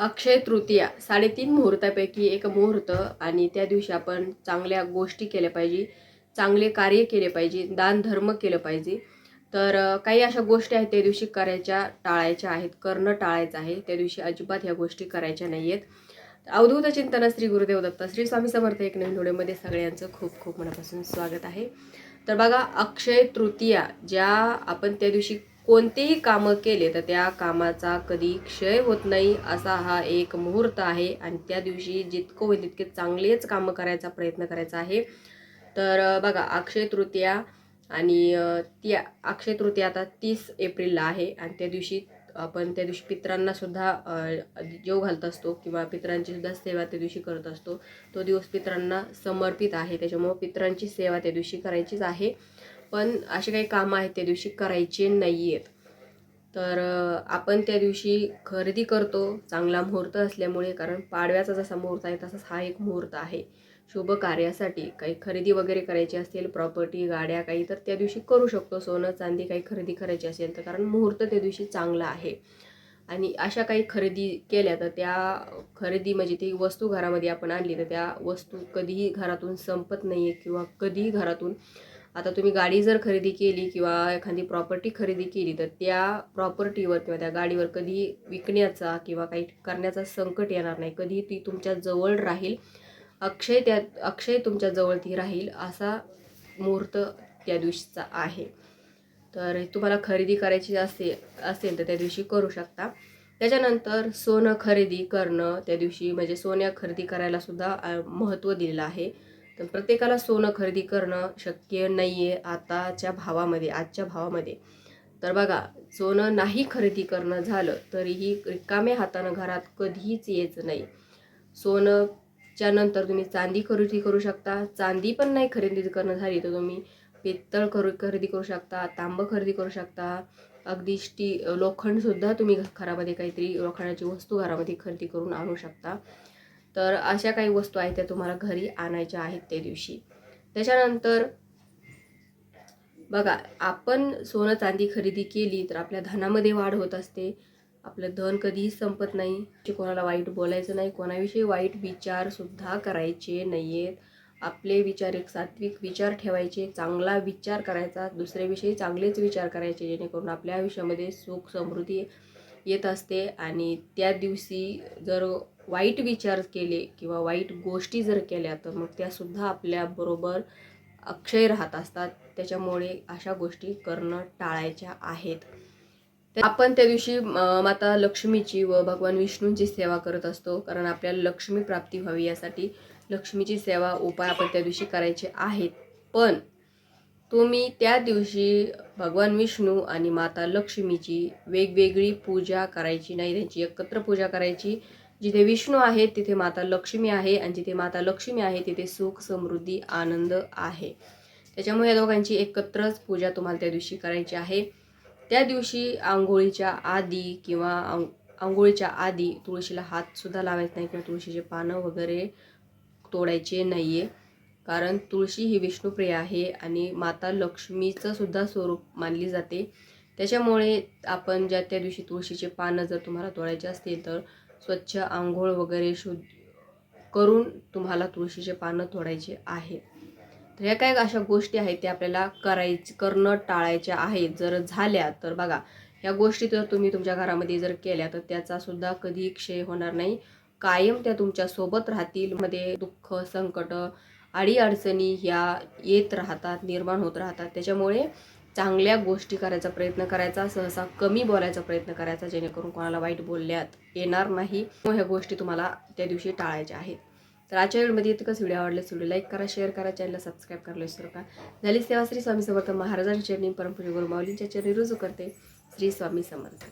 अक्षय तृतीया साडेतीन मुहूर्तापैकी एक मुहूर्त आणि त्या दिवशी आपण चांगल्या गोष्टी केल्या पाहिजे चांगले कार्य केले पाहिजे दानधर्म केलं पाहिजे. तर काही अशा गोष्टी आहेत त्या दिवशी करायच्या टाळायच्या आहेत करणं टाळायचं आहे त्या दिवशी अजिबात ह्या गोष्टी करायच्या नाही आहेत अवधूत चिंतन श्री गुरुदेव दत्त श्री स्वामी समर्थ एक नवीन व्हिडिओमध्ये सगळ्यांचं खूप खूप मनापासून स्वागत आहे. तर बघा अक्षय तृतीया ज्या आपण त्या दिवशी कोणतेही कामं केले तर त्या कामाचा कधी क्षय होत नाही असा हा एक मुहूर्त आहे. आणि त्या दिवशी जितकं होईल तितके चांगलेच कामं करायचा प्रयत्न करायचा आहे. तर बघा अक्षय तृतीया आणि ती अक्षय तृतीया आता तीस एप्रिलला आहे. आणि त्या दिवशी आपण त्या दिवशी पित्रांना सुद्धा जेव घालत असतो किंवा पित्रांची सुद्धा सेवा त्या दिवशी करत असतो. तो दिवस पित्रांना समर्पित आहे. त्याच्यामुळं पित्रांची सेवा त्या दिवशी करायचीच आहे. पण असे काही कामं आहेत त्या दिवशी करायचे नाही आहेत तर आपण त्या दिवशी खरेदी करतो चांगला मुहूर्त असल्यामुळे कारण पाडव्याचा जसा मुहूर्त आहे तसाच हा एक मुहूर्त आहे. शुभ कार्यासाठी काही खरेदी वगैरे करायची असेल प्रॉपर्टी गाड्या काही तर त्या दिवशी करू शकतो. सोनं चांदी काही खरेदी करायची असेल तर कारण मुहूर्त त्या दिवशी चांगला आहे. आणि अशा काही खरेदी केल्या तर त्या खरेदी म्हणजे ती वस्तू घरामध्ये आपण आणली तर त्या वस्तू कधीही घरातून संपत नाही आहे किंवा कधीही घरातून आता तुम्ही गाडी जर खरेदी केली किंवा एखादी प्रॉपर्टी खरेदी केली तर त्या प्रॉपर्टीवर किंवा त्या गाडीवर कधी विकण्याचा किंवा काही करण्याचा संकट येणार नाही. कधी ती तुमच्या जवळ राहील. अक्षय त्या अक्षय तुमच्या जवळ ती राहील असा मुहूर्त त्या दिवशीचा आहे. तर तुम्हाला खरेदी करायची असे असेल तर त्या दिवशी करू शकता. त्याच्यानंतर सोनं खरेदी करणं त्या दिवशी म्हणजे सोन्या खरेदी करायला सुद्धा महत्त्व दिलेलं आहे. तर प्रत्येकाला सोनं खरेदी करणं शक्य नाही आहे आताच्या भावामध्ये आजच्या भावामध्ये. तर बघा सोनं नाही खरेदी करणं झालं तरीही रिकाम्या हातानं घरात कधीच यायचं नाही. सोनंच्या नंतर तुम्ही चांदी खरेदी करू शकता. चांदी पण नाही खरेदी करणं झाली तर तुम्ही पित्तळ करू खरेदी करू शकता तांबं खरेदी करू शकता. अगदी स्टी लोखंडसुद्धा तुम्ही घरामध्ये काहीतरी लोखंडाची वस्तू घरामध्ये खरेदी करून आणू शकता. तर अशा काही वस्तू आहेत त्या तुम्हाला घरी आणायच्या आहेत त्या दिवशी. त्याच्यानंतर बघा आपण सोनं चांदी खरेदी केली तर आपल्या धनामध्ये वाढ होत असते. आपलं धन कधीही संपत नाही. कोणाला वाईट बोलायचं नाही कोणाविषयी वाईट विचारसुद्धा करायचे नाही आहेत आपले विचार एक सात्विक विचार ठेवायचे चांगला विचार करायचा दुसऱ्याविषयी चांगलेच विचार करायचे जेणेकरून आपल्या आयुष्यामध्ये सुख समृद्धी येत असते आणि त्या दिवशी जर वाईट विचार केले किंवा वाईट गोष्टी जर केल्या तर मग त्यासुद्धा आपल्याबरोबर अक्षय राहत असतात. त्याच्यामुळे अशा गोष्टी करणं टाळायच्या आहेत. तर आपण त्या दिवशी माता लक्ष्मीची व भगवान विष्णूंची सेवा करत असतो कारण आपल्याला लक्ष्मी प्राप्ती व्हावी यासाठी लक्ष्मीची सेवा उपाय आपण त्या दिवशी करायचे आहेत. पण तुम्ही त्या दिवशी भगवान विष्णू आणि माता लक्ष्मीची वेगवेगळी पूजा करायची नाही त्यांची एकत्र पूजा करायची. जिथे विष्णू आहे तिथे माता लक्ष्मी आहे आणि जिथे माता लक्ष्मी आहे तिथे सुख समृद्धी आनंद आहे. त्याच्यामुळे या दोघांची एकत्रच पूजा तुम्हाला त्या दिवशी करायची आहे. त्या दिवशी आंघोळीच्या आधी किंवा आंघोळीच्या आधी तुळशीला हातसुद्धा लावायचा नाही किंवा तुळशीचे पानं वगैरे तोडायचे नाही आहे कारण तुळशी ही विष्णुप्रिय आहे आणि माता लक्ष्मीचं सुद्धा स्वरूप मानली जाते. त्याच्यामुळे आपण ज्या त्या दिवशी तुळशीचे पानं जर तुम्हाला तोडायचे असतील तर स्वच्छ आंघोळ वगैरे शुद्ध करून तुम्हाला तुळशीचे पानं तोडायचे आहे. तर ह्या काय अशा गोष्टी आहेत त्या आपल्याला करायची करणं टाळायच्या आहेत. जर झाल्या तर बघा ह्या गोष्टी जर तुम्ही तुमच्या घरामध्ये जर केल्या तर त्याचासुद्धा कधी क्षय होणार नाही. कायम त्या तुमच्यासोबत राहतील. मध्ये दुःख संकट अडीअडचणी ह्या येत राहतात निर्माण होत राहतात. त्याच्यामुळे चांगल्या गोष्टी करायचा प्रयत्न करायचा सहसा कमी बोलायचा प्रयत्न करायचा जेणेकरून कोणाला वाईट बोलण्यात येणार नाही. मग ह्या गोष्टी तुम्हाला त्या दिवशी टाळायच्या आहेत. तर आजच्या वेळेमध्ये इतकंच. व्हिडिओ आवडले व्हिडिओ लाईक करा शेअर करा चॅनलला सबस्क्राईब करायला विसरू का झाली सेवा श्री स्वामी समर्थ महाराजांच्या चरणी परमपूज्य गुरु माऊलींच्या चरणी रुजू करते. श्री स्वामी समर्थ.